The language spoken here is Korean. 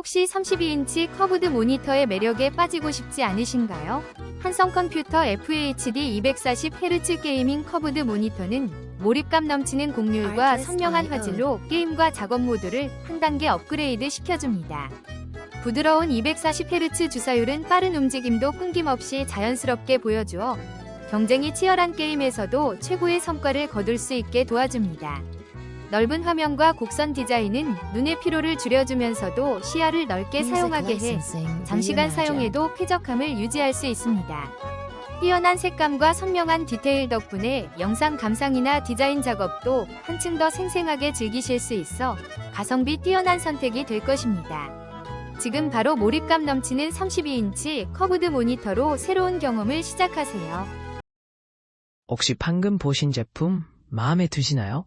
혹시 32인치 커브드 모니터의 매력에 빠지고 싶지 않으신가요? 한성 컴퓨터 FHD 240Hz 게이밍 커브드 모니터는 몰입감 넘치는 곡률과 선명한 화질로 게임과 작업 모드를 한 단계 업그레이드 시켜줍니다. 부드러운 240Hz 주사율은 빠른 움직임도 끊김없이 자연스럽게 보여주어 경쟁이 치열한 게임에서도 최고의 성과를 거둘 수 있게 도와줍니다. 넓은 화면과 곡선 디자인은 눈의 피로를 줄여주면서도 시야를 넓게 사용하게 해 장시간 사용해도 쾌적함을 유지할 수 있습니다. 뛰어난 색감과 선명한 디테일 덕분에 영상 감상이나 디자인 작업도 한층 더 생생하게 즐기실 수 있어 가성비 뛰어난 선택이 될 것입니다. 지금 바로 몰입감 넘치는 32인치 커브드 모니터로 새로운 경험을 시작하세요. 혹시 방금 보신 제품 마음에 드시나요?